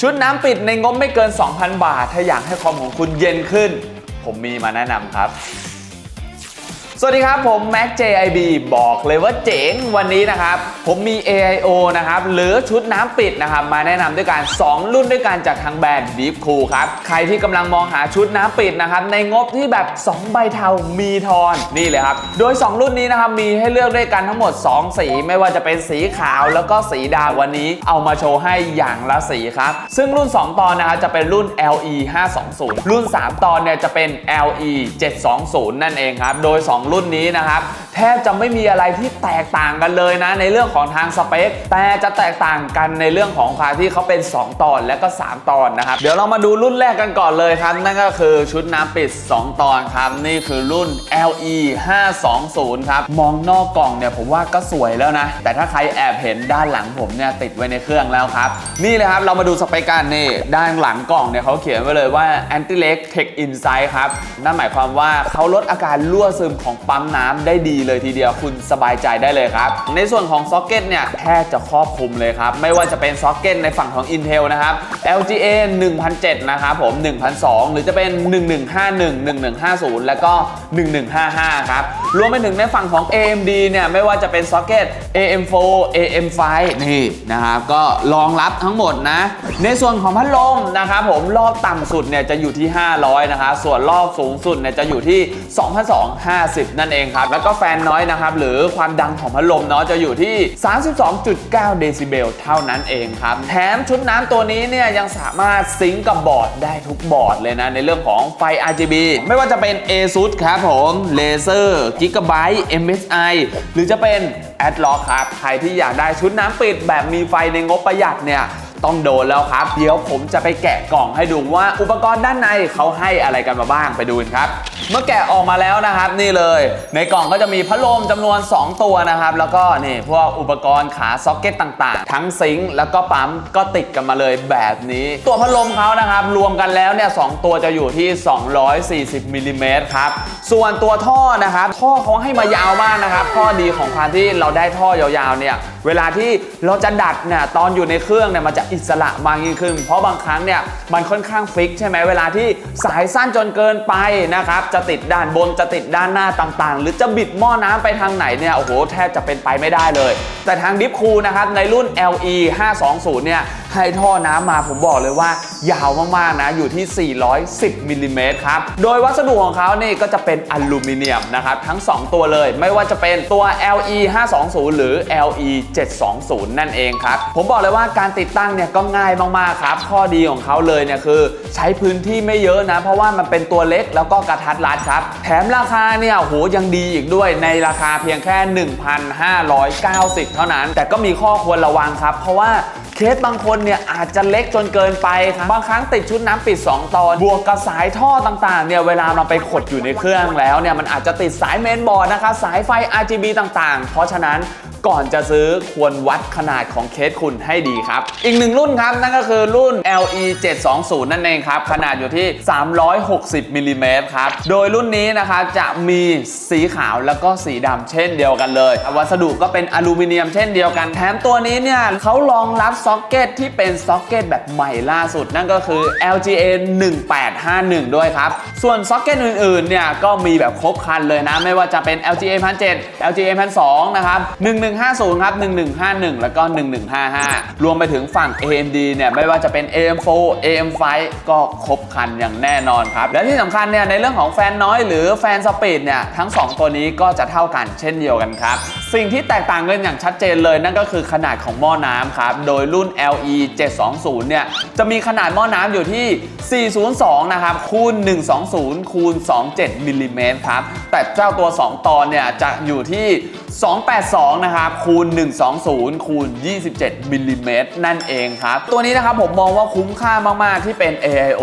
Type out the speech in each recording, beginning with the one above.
ชุดน้ำปิดในงบไม่เกิน 2,000 บาท ถ้าอยากให้คอมของคุณเย็นขึ้น ผมมีมาแนะนำครับ สวัสดีครับผม Mac JIB บอกเลยว่าเจ๋งวันนี้นะครับ ผมมี AIO นะครับหรือชุดน้ำปิดนะครับ มาแนะนำด้วยกัน 2 รุ่นด้วยกันจากทางแบรนด์ Deep Cool ครับ ใครที่กำลังมองหาชุดน้ำปิดนะครับ ในงบที่แบบ 2 ใบเทามีทอนนี่เลยครับ โดย 2 รุ่นนี้นะครับ มีให้เลือกด้วยกันทั้งหมด 2 สี ไม่ว่าจะเป็นสีขาวแล้วก็สีดำวันนี้ เอามาโชว์ให้อย่างละสีครับซึ่งรุ่น 2 ตอนนะครับจะเป็นรุ่น LE 520รุ่น 3 ตอนเนี่ยจะเป็น LE 720นั่นเองครับโดย 2รุ่นนี้นะครับแทบจะไม่มีอะไรที่แตกต่างกันเลยนะ ในเรื่องของทางสเปค แต่จะแตกต่างกันในเรื่องของความที่เขาเป็น 2 ตอนและก็ 3 ตอนนะครับ เดี๋ยวเรามาดูรุ่นแรกกันก่อนเลยครับ นั่นก็คือชุดน้ำปิด 2 ตอนครับ นี่คือรุ่น LE 520ครับ มองนอกกล่องเนี่ยผมว่าก็สวยแล้วนะ แต่ถ้าใครแอบเห็นด้านหลังผมเนี่ยติดไว้ในเครื่องแล้วครับ นี่เลยครับเรามาดูสเปคกันนี่ด้านหลังกล่องเนี่ยเขาเขียนไว้เลยว่า Anti Leak Tech Insight ครับนั่นหมายความว่าเขาลดอาการรั่วซึมของปั๊มน้ำได้ดีเลยทีเดียวคุณสบายใจได้เลยครับ ในส่วนของซ็อกเก็ตเนี่ยแทบจะครอบคลุมเลยครับ ไม่ว่าจะเป็นซ็อกเก็ตในฝั่งของ Intel นะครับ LGA 1007นะครับผม1002 หรือจะเป็น 1151 1150 แล้วก็ 1155 ครับ รวมไปถึงในฝั่งของ AMD เนี่ยไม่ว่าจะเป็นซ็อกเก็ต AM4 AM5 นี่นะครับก็รองรับทั้งหมดนะ ในส่วนของพัดลมนะครับผมรอบต่ำสุดเนี่ยจะอยู่ที่ 500 นะครับส่วนรอบสูงสุดเนี่ยจะอยู่ที่ 2,250นั่นเองครับ แล้วก็แฟนน้อยนะครับ หรือความดังของพัดลมเนาะจะอยู่ที่ 32.9 เดซิเบลเท่านั้นเองครับ แถมชุดน้ำตัวนี้เนี่ยยังสามารถซิงกับบอร์ดได้ทุกบอร์ดเลยนะ ในเรื่องของไฟ RGB ไม่ว่าจะเป็น ASUS ครับผมเลเซอร์ Gigabyte MSI หรือจะเป็น a d l o c k ครับ ใครที่อยากได้ชุดน้ำปิดแบบมีไฟในงบประหยัดเนี่ยต้องโดนแล้วครับ เดี๋ยวผมจะไปแกะกล่องให้ดูว่าอุปกรณ์ด้านในเขาให้อะไรกันมาบ้างไปดูกันครับ เมื่อแกะออกมาแล้วนะครับนี่เลย ในกล่องก็จะมีพัดลมจำนวน 2 ตัวนะครับ แล้วก็นี่พวกอุปกรณ์ขาซ็อกเก็ตต่างๆ ทั้งซิงค์แล้วก็ปั๊มก็ติดกันมาเลยแบบนี้ ตัวพัดลมเขานะครับ รวมกันแล้วเนี่ยสองตัวจะอยู่ที่ 240มิลลิเมตรครับ ส่วนตัวท่อนะครับ ท่อเขาให้มายาวมากนะครับ ข้อดีของความที่เราได้ท่อยาวๆเนี่ยเวลาที่เราจะดัดเนี่ยตอนอยู่ในเครื่องเนี่ยมันจะอิสระมากยิ่งขึ้น เพราะบางครั้งเนี่ยมันค่อนข้างฟิก ใช่ไหมเวลาที่สายสั้นจนเกินไปนะครับจะติดด้านบนจะติดด้านหน้าต่างๆ หรือจะบิดหม้อน้ำไปทางไหนเนี่ยโอ้โหแทบจะเป็นไปไม่ได้เลยแต่ทางดิฟคูนะครับในรุ่น LE 520 เนี่ยให้ท่อน้ำมาผมบอกเลยว่ายาวมากๆนะอยู่ที่ 410มิลลิเมตรครับ โดยวัสดุของเขานี่ก็จะเป็นอลูมิเนียมนะครับ ทั้ง 2 ตัวเลย ไม่ว่าจะเป็นตัว LE 520 หรือ LE 720 นั่นเองครับ ผมบอกเลยว่าการติดตั้งเนี่ยก็ง่ายมากๆครับ ข้อดีของเขาเลยเนี่ยคือ ใช้พื้นที่ไม่เยอะนะ เพราะว่ามันเป็นตัวเล็กแล้วก็กระทัดรัดครับ แถมราคาเนี่ยโหยังดีอีกด้วยในราคาเพียงแค่ 1,590เท่านั้น แต่ก็มีข้อควรระวังครับ เพราะว่าเคสบางคนเนี่ยอาจจะเล็กจนเกินไปครับบางครั้งติดชุดน้ำปิด 2 ตอน บวกกับสายท่อต่างๆเนี่ยเวลาเราไปขดอยู่ในเครื่องแล้วเนี่ยมันอาจจะติดสายเมนบอร์ดนะคะสายไฟ RGB ต่างๆ เพราะฉะนั้น ก่อนจะซื้อควรวัดขนาดของเคสคุณให้ดีครับ อีกหนึ่งรุ่นครับ นั่นก็คือรุ่น LE 720นั่นเองครับ ขนาดอยู่ที่ 360มิลลิเมตรครับ โดยรุ่นนี้นะครับจะมีสีขาวแล้วก็สีดำเช่นเดียวกันเลย วัสดุก็เป็นอลูมิเนียมเช่นเดียวกัน แถมตัวนี้เนี่ยเขารองรับซ็อกเก็ตที่เป็นซ็อกเก็ตแบบใหม่ล่าสุด นั่นก็คือ LGA 1851 ด้วยครับ ส่วนซ็อกเก็ตอื่นๆเนี่ยก็มีแบบครบครันเลยนะ ไม่ว่าจะเป็น LGA 1007 LGA 1002นะครับ11 1150 ครับ 1151 แล้วก็ 1155 รวมไปถึงฝั่ง AMD เนี่ยไม่ว่าจะเป็น AM4 AM5 ก็ครบครันอย่างแน่นอนครับ และที่สำคัญเนี่ยในเรื่องของแฟนน้อยหรือแฟนสปีดเนี่ยทั้ง 2 ตัวนี้ก็จะเท่ากันเช่นเดียวกันครับ สิ่งที่แตกต่างกันอย่างชัดเจนเลยนั่นก็คือขนาดของหม้อน้ำครับ โดยรุ่น LE 720 เนี่ยจะมีขนาดหม้อน้ำอยู่ที่ 402 นะครับคูณ 120คูณ27มิลลิเมตรครับแต่เจ้าตัว 2 ตอนเนี่ยจะอยู่ที่282 นะครับคูณ 120 คูณ 27มิลลิเมตรนั่นเองครับ ตัวนี้นะครับผมมองว่าคุ้มค่ามาก ๆ ที่เป็น AIO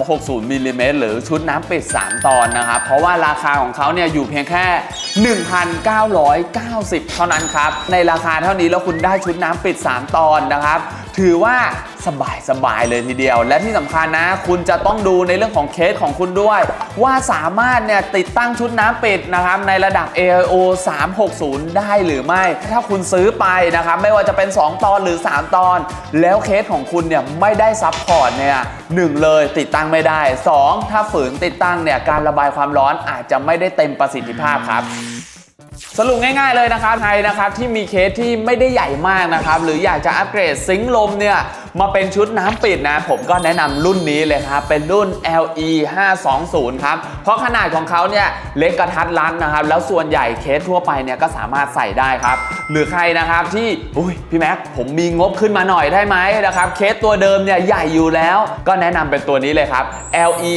360มิลลิเมตรหรือชุดน้ำปิด 3 ตอนนะครับ เพราะว่าราคาของเขาเนี่ยอยู่เพียงแค่ 1,990 เท่านั้นครับ ในราคาเท่านี้แล้วคุณได้ชุดน้ำปิด 3 ตอนนะครับ ถือว่า สบายๆเลยทีเดียว และที่สำคัญนะ คุณจะต้องดูในเรื่องของเคสของคุณด้วย ว่าสามารถเนี่ยติดตั้งชุดน้ำปิดนะครับในระดับ AIO 360 ได้หรือไม่ ถ้าคุณซื้อไปนะครับไม่ว่าจะเป็น 2 ตอนหรือ 3 ตอน แล้วเคสของคุณเนี่ยไม่ได้ซับพอร์ตเนี่ยหนึ่งเลยติดตั้งไม่ได้ 2 ถ้าฝืนติดตั้งเนี่ยการระบายความร้อนอาจจะไม่ได้เต็มประสิทธิภาพครับสรุปง่ายๆเลยนะครับใครนะครับที่มีเคสที่ไม่ได้ใหญ่มากนะครับหรืออยากจะอัปเกรดซิงค์ลมเนี่ย มาเป็นชุดน้ำปิดนะ ผมก็แนะนำรุ่นนี้เลยครับ เป็นรุ่น LE 520ครับ เพราะขนาดของเขาเนี่ยเล็กกระทัดรัดนะครับ แล้วส่วนใหญ่เคสทั่วไปเนี่ยก็สามารถใส่ได้ครับ หรือใครนะครับที่อุ้ยพี่แม็กผมมีงบขึ้นมาหน่อยได้ไหมนะครับเคสตัวเดิมเนี่ยใหญ่อยู่แล้ว ก็แนะนำเป็นตัวนี้เลยครับ LE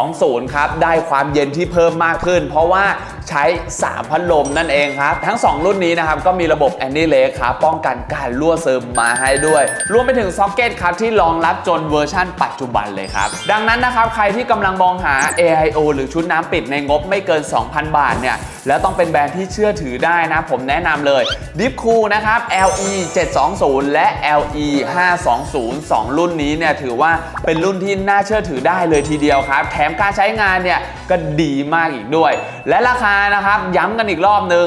720ครับได้ความเย็นที่เพิ่มมากขึ้น เพราะว่าใช้ 3 พัดลมนั่นเองครับ ทั้ง 2 รุ่นนี้นะครับก็มีระบบ Anti l a k ครับป้องกันการรั่วซึมมาให้ด้วย รวมไปถึงซ็อกเก็ตครับที่รองรับจนเวอร์ชั่นปัจจุบันเลยครับ ดังนั้นนะครับ ใครที่กำลังมองหา AIO หรือชุดน้ำปิดในงบไม่เกิน 2,000 บาทเนี่ย แล้วต้องเป็นแบรนด์ที่เชื่อถือได้นะ ผมแนะนำเลย d i p c o o นะครับ LE 720 และ LE 520 2 รุ่นนี้เนี่ยถือว่าเป็นรุ่นที่น่าเชื่อถือได้เลยทีเดียวครับ แถมการใช้งานเนี่ยก็ดีมากอีกด้วย และราคานะครับย้ำกันอีกรอบหนึ่ง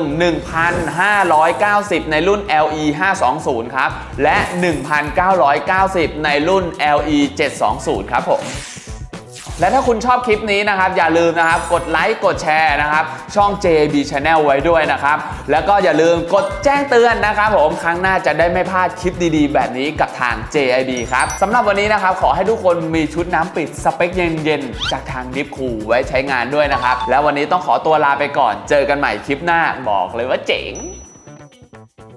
1,590 ในรุ่น LE 520 ครับ และ 1,990 90 ในรุ่น LE 720 ครับผมและถ้าคุณชอบคลิปนี้นะครับ อย่าลืมนะครับ กดไลค์กดแชร์นะครับ ช่อง JB Channel ไว้ด้วยนะครับ แล้วก็อย่าลืมกดแจ้งเตือนนะครับผม ครั้งหน้าจะได้ไม่พลาดคลิปดีๆ แบบนี้กับทาง JIB ครับสำหรับวันนี้นะครับ ขอให้ทุกคนมีชุดน้ำปิดสเปคเย็นๆ จากทางดิฟคูไว้ใช้งานด้วยนะครับ แล้ววันนี้ต้องขอตัวลาไปก่อน เจอกันใหม่คลิปหน้าบอกเลยว่าเจ๋ง